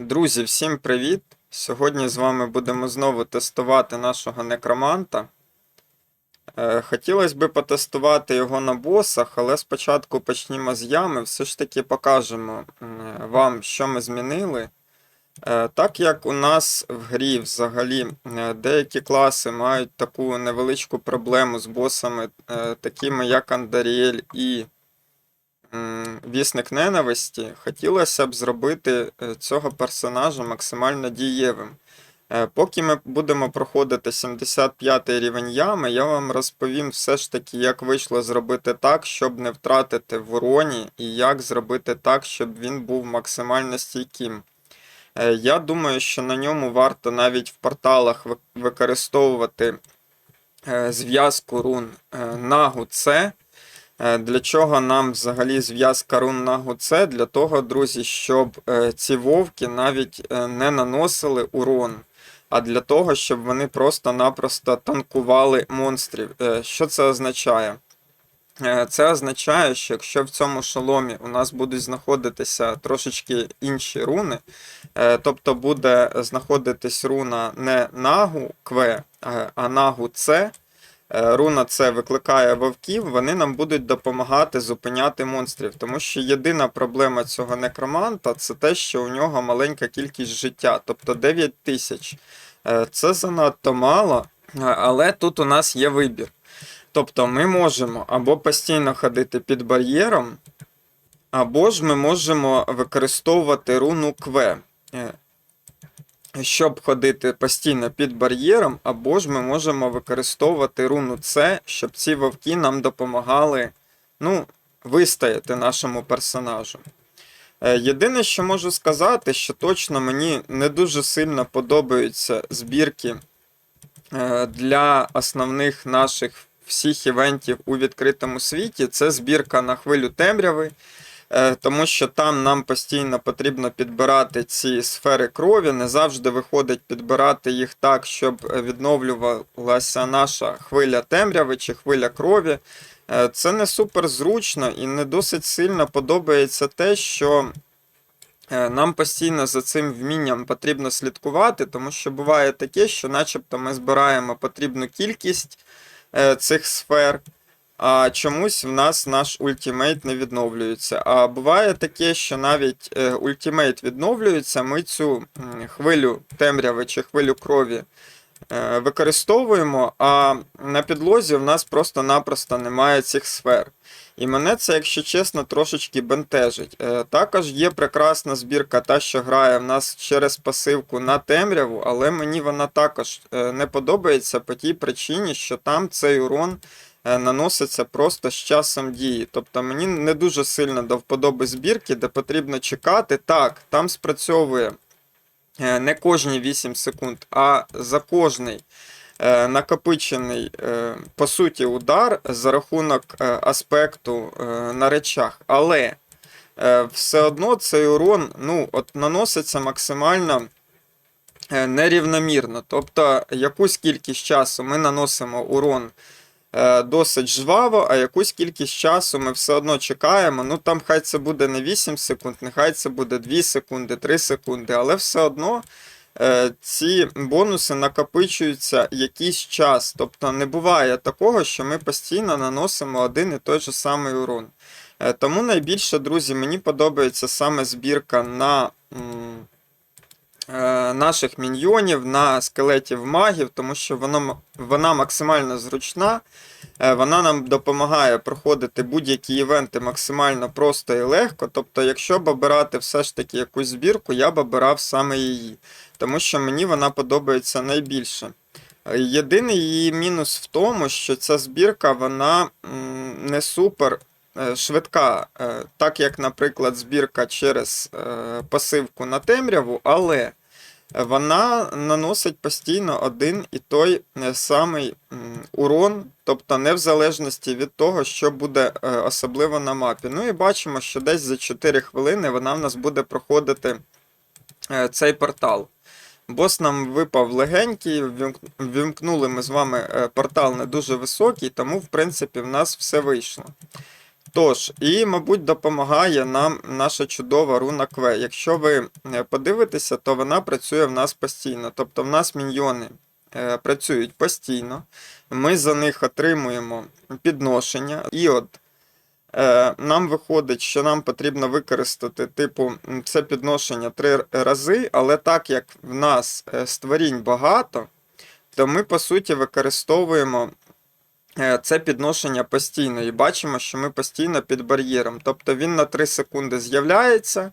Друзі, всім привіт! Сьогодні з вами будемо знову тестувати нашого некроманта. Е, Хотілося б потестувати його на босах, але спочатку почнімо з ями. Все ж таки покажемо вам, що ми змінили. Е, Так як у нас в грі взагалі е, деякі класи мають таку невеличку проблему з босами, такими як Андаріель і Вісник ненависті, хотілося б зробити е, цього персонажа максимально дієвим. Е, Поки ми будемо проходити 75 рівень ями, я вам розповім все ж таки, як вийшло зробити так, щоб не втратити в уроні, і як зробити так, щоб він був максимально стійким. Е, Я думаю, що на ньому варто навіть в порталах використовувати зв'язку рун Нагу С. Е, Для чого нам взагалі зв'язка рун Нагу С? Для того, друзі, щоб е, ці вовки навіть е, не наносили урон, а для того, щоб вони просто-напросто танкували монстрів. Що це означає? Це означає, що якщо в цьому шоломі у нас будуть знаходитися трошечки інші руни, тобто буде знаходитись руна не нагу Кве, а- нагу С, Руна це викликає вовків, вони нам будуть допомагати зупиняти монстрів. Тому що єдина проблема цього некроманта це те, що у нього маленька кількість життя, тобто 9 тисяч. Е, Це занадто мало, е, але тут у нас є вибір. Тобто ми можемо або постійно ходити під бар'єром, або ж ми можемо використовувати руну Кве. Щоб ходити постійно під бар'єром, або ж ми можемо використовувати руну С, щоб ці вовки нам допомагали ну, вистояти нашому персонажу. Е, Єдине, що можу сказати, що точно мені не дуже сильно подобаються збірки е, для основних наших всіх івентів у відкритому світі. Це збірка на хвилю темряви. Е, тому що там нам постійно потрібно підбирати ці сфери крові. Не завжди виходить підбирати їх так, щоб е, відновлювалася наша хвиля темряви чи хвиля крові. Е, Це не супер зручно і не досить сильно подобається те, що нам постійно за цим вмінням потрібно слідкувати, тому що буває таке, що начебто ми збираємо потрібну кількість цих сфер а чомусь в нас наш ультимейт не відновлюється. А буває таке, що навіть е, ультимейт відновлюється, ми цю хвилю темряви чи хвилю крові е, використовуємо, а на підлозі в нас просто-напросто немає цих сфер. І мене це, якщо чесно, трошечки бентежить. Е, Також є прекрасна збірка, та, що грає в нас через пасивку на темряву, але мені вона також не подобається по тій причині, що там цей урон наноситься просто з часом дії. Тобто мені не дуже сильно до вподоби збірки, де потрібно чекати. Так, там спрацьовує е, не кожні 8 секунд, а за кожний е, накопичений, е, по суті, удар за рахунок е, аспекту е, на речах. Але е, все одно цей урон ну, от, наноситься максимально е, нерівномірно. Тобто якусь кількість часу ми наносимо урон е, досить жваво, а якусь кількість часу ми все одно чекаємо. Ну там хай це буде не 8 секунд, нехай це буде 2 секунди, 3 секунди, але все одно. е, Ці бонуси накопичуються якийсь час. Тобто не буває такого, що ми постійно наносимо один і той же самий урон. Е, Тому найбільше, друзі, мені подобається саме збірка на е, наших міньйонів, на скелетів магів, тому що воно, вона максимально зручна. Е, Вона нам допомагає проходити будь-які івенти максимально просто і легко. Тобто, якщо б обирати все ж таки якусь збірку, я б обирав саме її, тому що мені вона подобається найбільше. Е, Єдиний її мінус в тому, що ця збірка вона не супер е, швидка, е, так як, наприклад, збірка через е, пасивку на темряву, але вона наносить постійно один і той е, самий урон, тобто не в залежності від того, що буде е, особливо на мапі. Ну і бачимо, що десь за 4 хвилини вона в нас буде проходити е, цей портал. Бос нам випав легенький, ввімкнули ми з вами портал не дуже високий, тому, в принципі, в нас все вийшло. Тож, і, мабуть, допомагає нам наша чудова руна Кве. Якщо ви е, подивитеся, то вона працює в нас постійно. Тобто в нас міньйони е, працюють постійно, ми за них отримуємо підношення. І от е, нам виходить, що нам потрібно використати, типу, це підношення три рази, але так як в нас створінь багато, то ми, по суті, використовуємо це підношення постійно і бачимо, що ми постійно під бар'єром. Тобто він на 3 секунди з'являється,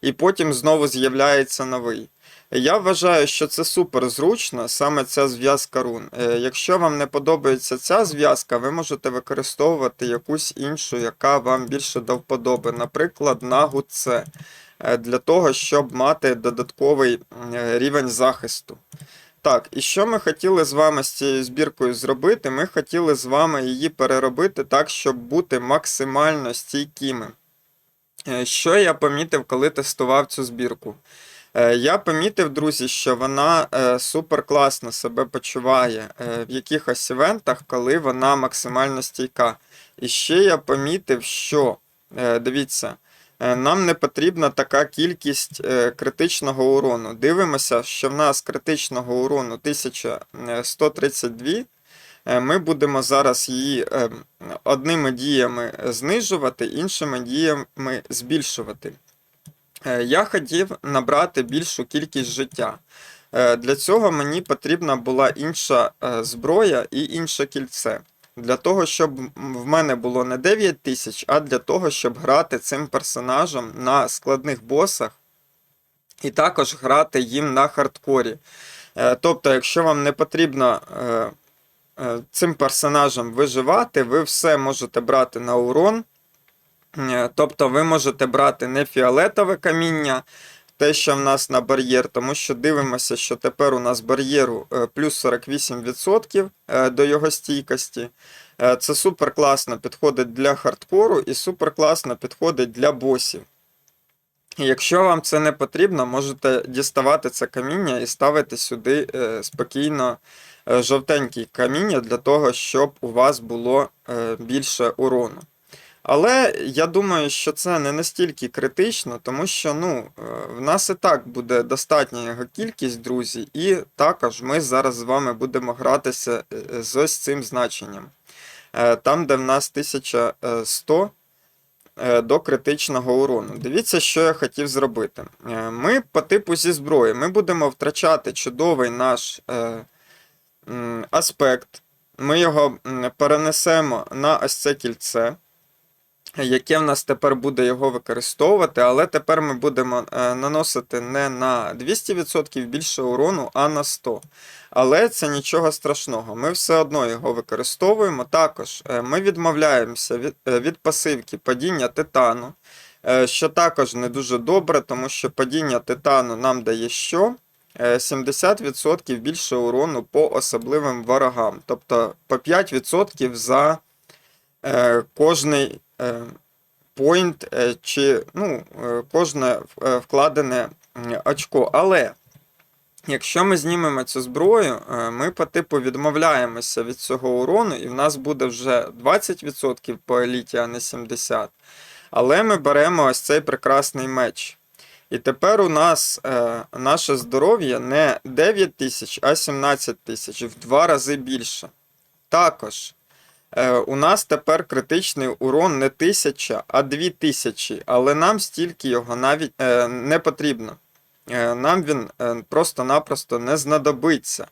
і потім знову з'являється новий. Я вважаю, що це супер зручно, саме ця зв'язка рун. Е, Якщо вам не подобається ця зв'язка, ви можете використовувати якусь іншу, яка вам більше до вподоби. Наприклад, на гуце, е, для того, щоб мати додатковий е, рівень захисту. Так, і що ми хотіли з вами з цією збіркою зробити? Ми хотіли з вами її переробити так, щоб бути максимально стійкими. Е, Що я помітив, коли тестував цю збірку? Е, Я помітив, друзі, що вона е, супер класно себе почуває в якихось івентах, коли вона максимально стійка. І ще я помітив, що дивіться, нам не потрібна така кількість е, критичного урону. Дивимося, що в нас критичного урону 1132. Е, Ми будемо зараз її е, одними діями знижувати, іншими діями збільшувати. Е, Я хотів набрати більшу кількість життя. Е, Для цього мені потрібна була інша е, зброя і інше кільце. Для того, щоб в мене було не 9 тисяч, а для того, щоб грати цим персонажем на складних босах і також грати їм на хардкорі. Е, Тобто, якщо вам не потрібно е, е, цим персонажем виживати, ви все можете брати на урон. Тобто ви можете брати не фіолетове каміння, те, що в нас на бар'єр, тому що дивимося, що тепер у нас бар'єру е, плюс 48% е, до його стійкості. Е, Це супер класно підходить для хардкору і супер класно підходить для босів. Якщо вам це не потрібно, можете діставати це каміння і ставити сюди спокійно жовтенькі каміння для того, щоб у вас було більше урону. Але я думаю, що це не настільки критично, тому що ну, е, в нас і так буде достатня його кількість, друзі, і також ми зараз з вами будемо гратися е, з ось цим значенням. Е, Там, де в нас 1100 е, до критичного урону. Дивіться, що я хотів зробити. Е, Ми по типу зі зброї ми будемо втрачати чудовий наш е, аспект. Ми його перенесемо на ось це кільце яке в нас тепер буде його використовувати, але тепер ми будемо е, наносити не на 200% більше урону, а на 100%. Але це нічого страшного. Ми все одно його використовуємо. Також е, ми відмовляємося від, е, від пасивки падіння титану, що також не дуже добре, тому що падіння титану нам дає що? Е, 70% більше урону по особливим ворогам. Тобто по 5% за кожний point е, чи ну, е, кожне е, вкладене очко. Але якщо ми знімемо цю зброю, е, ми по типу відмовляємося від цього урону, і в нас буде вже 20% по еліті, а не 70%. Але ми беремо ось цей прекрасний меч. І тепер у нас е, наше здоров'я не 9 тисяч, а 17 тисяч, в два рази більше. Також Е, у нас тепер критичний урон не 1000, а 2000, але нам стільки його навіть е, не потрібно. Е, нам він е, просто-напросто не знадобиться.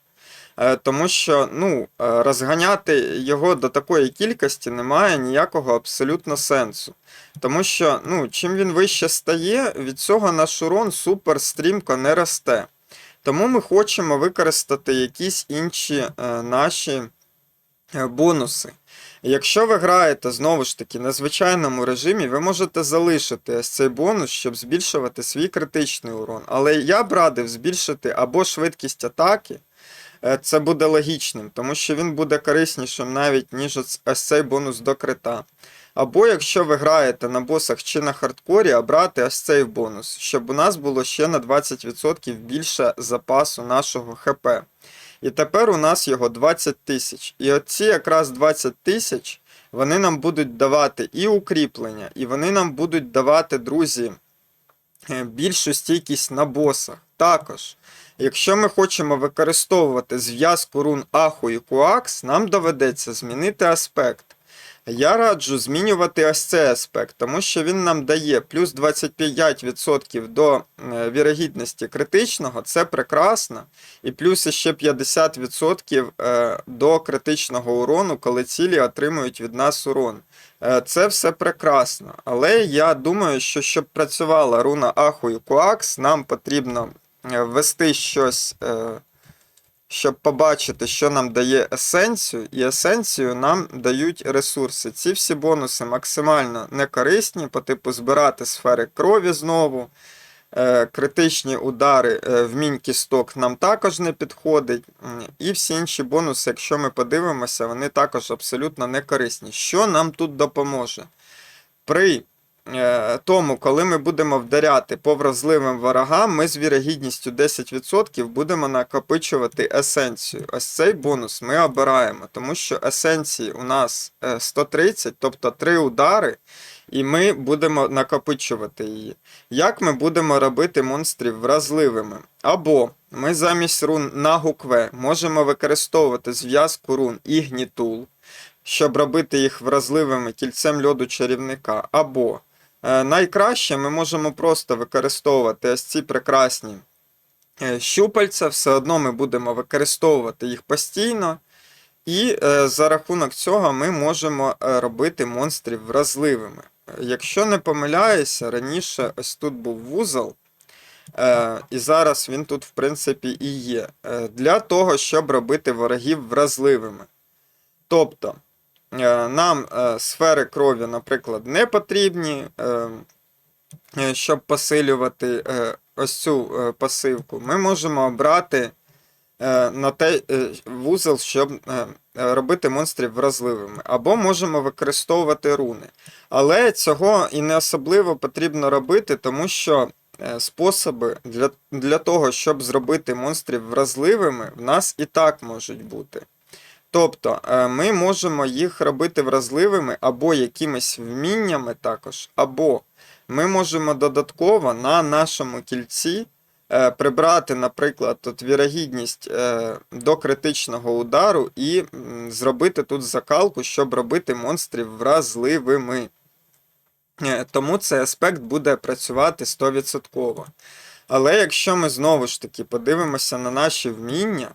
Е, тому що ну, е, розганяти його до такої кількості немає ніякого абсолютно сенсу. Тому що ну, чим він вище стає, від цього наш урон супер стрімко не росте. Тому ми хочемо використати якісь інші е, наші е, бонуси. Якщо ви граєте знову ж таки на звичайному режимі, ви можете залишити ось цей бонус, щоб збільшувати свій критичний урон. Але я б радив збільшити або швидкість атаки, е, це буде логічним, тому що він буде кориснішим навіть, ніж ось цей бонус до крита. Або якщо ви граєте на босах чи на хардкорі, а брати ось цей бонус, щоб у нас було ще на 20% більше запасу нашого ХП. І тепер у нас його 20 тисяч. І оці якраз 20 тисяч вони нам будуть давати і укріплення, і вони нам будуть давати, друзі, е, більшу стійкість на босах. Також, якщо ми хочемо використовувати зв'язку рун Аху і Куакс, нам доведеться змінити аспект. Я раджу змінювати ось цей аспект, тому що він нам дає плюс 25% до е, вірогідності критичного, це прекрасно. І плюс ще 50% е, до критичного урону, коли цілі отримують від нас урон. Е, Це все прекрасно. Але я думаю, що щоб працювала руна Аху і Куакс, нам потрібно ввести щось. Щоб побачити, що нам дає есенцію, і есенцію нам дають ресурси. Ці всі бонуси максимально некорисні, по типу збирати сфери крові знову. Е, Критичні удари е, в мінь-кісток нам також не підходить. І всі інші бонуси, якщо ми подивимося, вони також абсолютно не корисні. Що нам тут допоможе? При тому, коли ми будемо вдаряти по вразливим ворогам, ми з вірогідністю 10% будемо накопичувати есенцію. Ось цей бонус ми обираємо, тому що есенції у нас е, 130, тобто 3 удари, і ми будемо накопичувати її. Як ми будемо робити монстрів вразливими? Або ми замість рун на гукве можемо використовувати зв'язку рун Ігнітул, щоб робити їх вразливими кільцем льоду чарівника. Або е, найкраще ми можемо просто використовувати ось ці прекрасні е, щупальця, все одно ми будемо використовувати їх постійно. І е, за рахунок цього ми можемо е, робити монстрів вразливими. Е, Якщо не помиляюся, раніше ось тут був вузол, е, і зараз він тут, в принципі, і є. Е, для того, щоб робити ворогів вразливими. Тобто, е, нам е, сфери крові, наприклад, не потрібні, е, е, щоб посилювати е, ось цю е, пасивку. Ми можемо обрати е, на е, вузол, щоб е, е, робити монстрів вразливими. Або можемо використовувати руни. Але цього і не особливо потрібно робити, тому що е, способи для, для того, щоб зробити монстрів вразливими, в нас і так можуть бути. Тобто е, ми можемо їх робити вразливими або якимись вміннями також, або ми можемо додатково на нашому кільці е, прибрати, наприклад, тут вірогідність е, до критичного удару і зробити тут закалку, щоб робити монстрів вразливими. Тому цей аспект буде працювати 100%. Але якщо ми знову ж таки подивимося на наші вміння,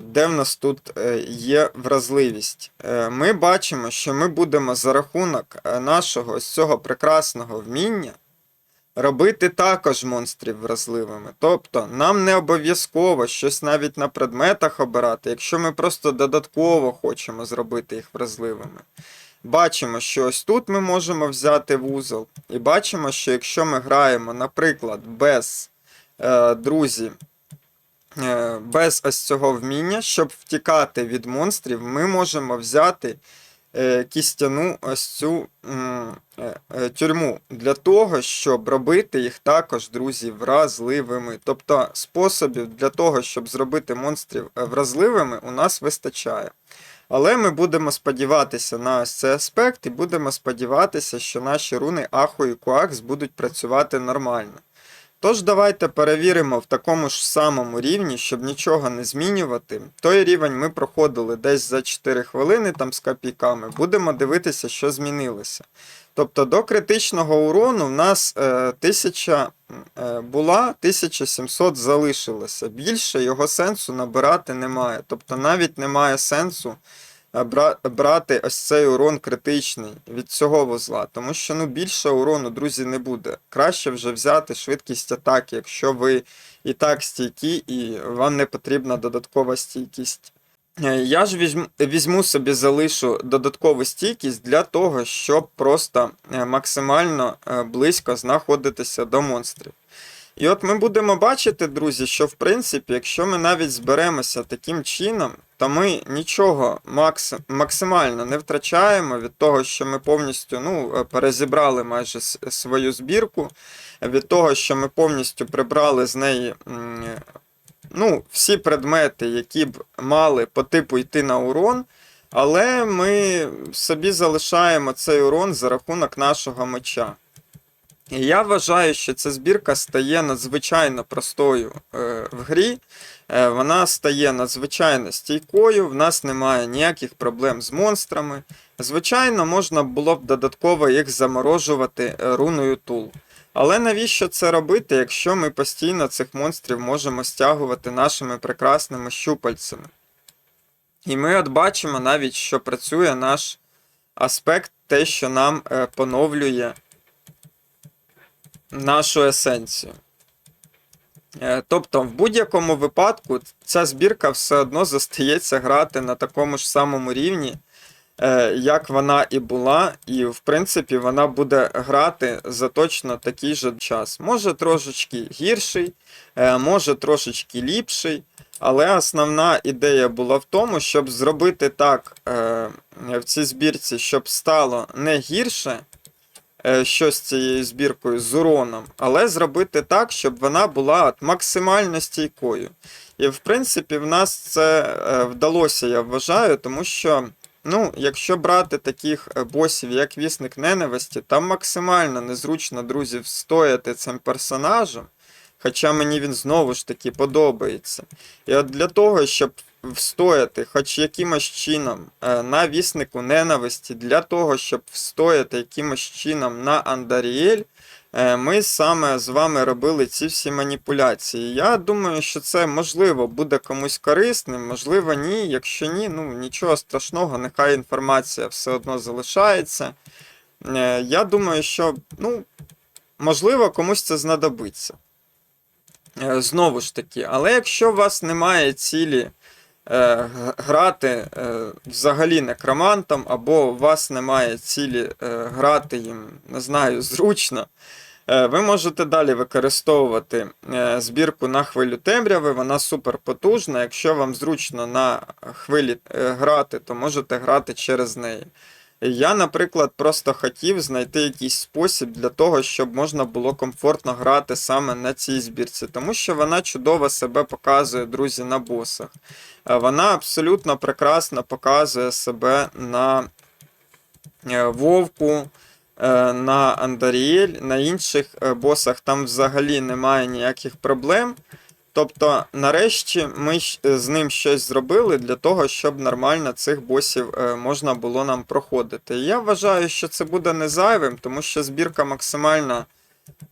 де в нас тут е, є вразливість, е, ми бачимо, що ми будемо за рахунок е, нашого ось цього прекрасного вміння робити також монстрів вразливими. Тобто нам не обов'язково щось навіть на предметах обирати, якщо ми просто додатково хочемо зробити їх вразливими. Бачимо, що ось тут ми можемо взяти вузол, і бачимо, що якщо ми граємо, наприклад, без е, друзі, е, без ось цього вміння, щоб втікати від монстрів, ми можемо взяти е, кістяну ось цю е, е, тюрму для того, щоб робити їх також, друзі, вразливими. Тобто способів для того, щоб зробити монстрів е, вразливими, у нас вистачає. Але ми будемо сподіватися на ось цей аспект і будемо сподіватися, що наші руни Аху і Куакс будуть працювати нормально. Тож давайте перевіримо в такому ж самому рівні, щоб нічого не змінювати. Той рівень ми проходили десь за 4 хвилини там з копійками. Будемо дивитися, що змінилося. Тобто до критичного урону в нас е, 1000 е, була, 1700 залишилося. Більше його сенсу набирати немає. Тобто навіть немає сенсу брати ось цей урон критичний від цього вузла, тому що ну, більше урону, друзі, не буде. Краще вже взяти швидкість атаки, якщо ви і так стійкі, і вам не потрібна додаткова стійкість. Е, Я ж візьму, візьму собі, залишу додаткову стійкість для того, щоб просто е, максимально е, близько знаходитися до монстрів. І от ми будемо бачити, друзі, що в принципі, якщо ми навіть зберемося таким чином, то ми нічого макс, максимально не втрачаємо від того, що ми повністю ну, е, перезібрали майже свою збірку, від того, що ми повністю прибрали з неї ну, всі предмети, які б мали по типу йти на урон. Але ми собі залишаємо цей урон за рахунок нашого меча. І я вважаю, що ця збірка стає надзвичайно простою е, в грі. Е, вона стає надзвичайно стійкою, в нас немає ніяких проблем з монстрами. Звичайно, можна було б додатково їх заморожувати е, руною тул. Але навіщо це робити, якщо ми постійно цих монстрів можемо стягувати нашими прекрасними щупальцями? І ми от бачимо навіть, що працює наш аспект, те, що нам е, поновлює нашу есенцію. Е, Тобто, в будь-якому випадку ця збірка все одно зостається грати на такому ж самому рівні, е, як вона і була, і в принципі вона буде грати за точно такий же час. Може трошечки гірший, е, може трошечки ліпший, але основна ідея була в тому, щоб зробити так в цій збірці, щоб стало не гірше що з цією збіркою з уроном, але зробити так, щоб вона була максимально стійкою. І в принципі, в нас це е, вдалося, я вважаю, тому що. Ну, якщо брати таких е, босів, як вісник ненависті, там максимально незручно, друзі, встояти цим персонажем. Хоча мені він знову ж таки подобається. І от для того, щоб встояти хоч якимось чином е, на віснику ненависті, для того, щоб встояти якимось чином на Андаріель, е, ми саме з вами робили ці всі маніпуляції. Я думаю, що це можливо буде комусь корисним, можливо, ні. Якщо ні, ну нічого страшного, нехай інформація все одно залишається. Е, Я думаю, що ну, можливо комусь це знадобиться. Знову ж таки, але якщо у вас немає цілі е, грати е, взагалі некромантом, або у вас немає цілі е, грати їм, не знаю, зручно, е, ви можете далі використовувати е, збірку на хвилю темряви, вона супер потужна. Якщо вам зручно на хвилі е, грати, то можете грати через неї. Я, наприклад, просто хотів знайти якийсь спосіб для того, щоб можна було комфортно грати саме на цій збірці, тому що вона чудово себе показує, друзі, на босах. Е, Вона абсолютно прекрасно показує себе на е, Вовку, е, на Андаріель, на інших босах там взагалі немає ніяких проблем. Тобто, нарешті ми е, з ним щось зробили для того, щоб нормально цих босів е, можна було нам проходити. Я вважаю, що це буде не зайвим, тому що збірка максимально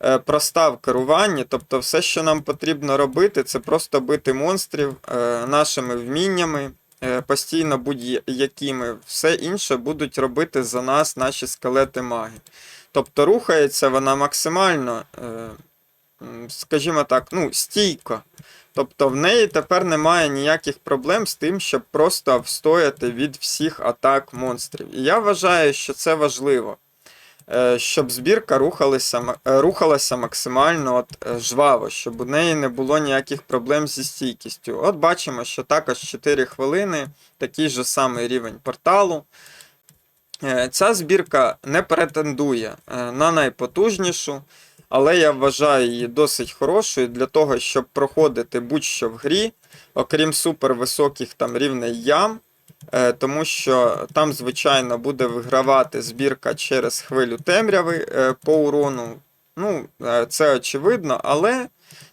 е, проста в керуванні. Тобто, все, що нам потрібно робити, це просто бити монстрів нашими вміннями, постійно будь-якими. Все інше будуть робити за нас наші скелети маги. Тобто рухається вона максимально, скажімо так, ну, стійко. Тобто в неї тепер немає ніяких проблем з тим, щоб просто встояти від всіх атак монстрів. І я вважаю, що це важливо, е, щоб збірка рухалася, е, рухалася максимально от, е, жваво, щоб у неї не було ніяких проблем зі стійкістю. От бачимо, що також 4 хвилини, такий же самий рівень порталу. Ця збірка не претендує на найпотужнішу, але я вважаю її досить хорошою для того, щоб проходити будь-що в грі, окрім супервисоких там рівней ям, е, тому що там, звичайно, буде вигравати збірка через хвилю темряви е, по урону. Ну, е, це очевидно, але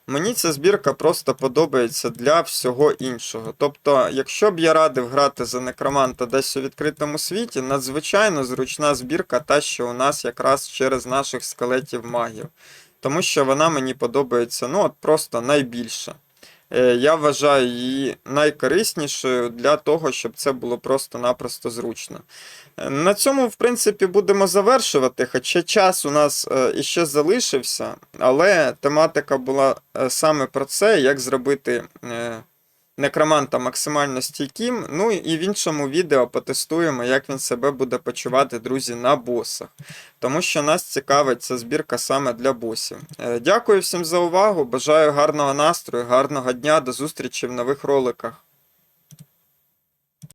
мені ця збірка просто подобається для всього іншого. Тобто, якщо б я радив грати за некроманта десь у відкритому світі, надзвичайно зручна збірка, та, що у нас якраз через наших скелетів магів. Тому що вона мені подобається ну, от просто найбільше. Е, Я вважаю її найкориснішою для того, щоб це було просто-напросто зручно. Е, На цьому, в принципі, будемо завершувати, хоча час у нас е, іще залишився, але тематика була саме про це, як зробити некроманта максимально стійким. Ну і в іншому відео потестуємо, як він себе буде почувати, друзі, на босах. Тому що нас цікавить ця збірка саме для босів. Е, Дякую всім за увагу. Бажаю гарного настрою, гарного дня, до зустрічі в нових роликах.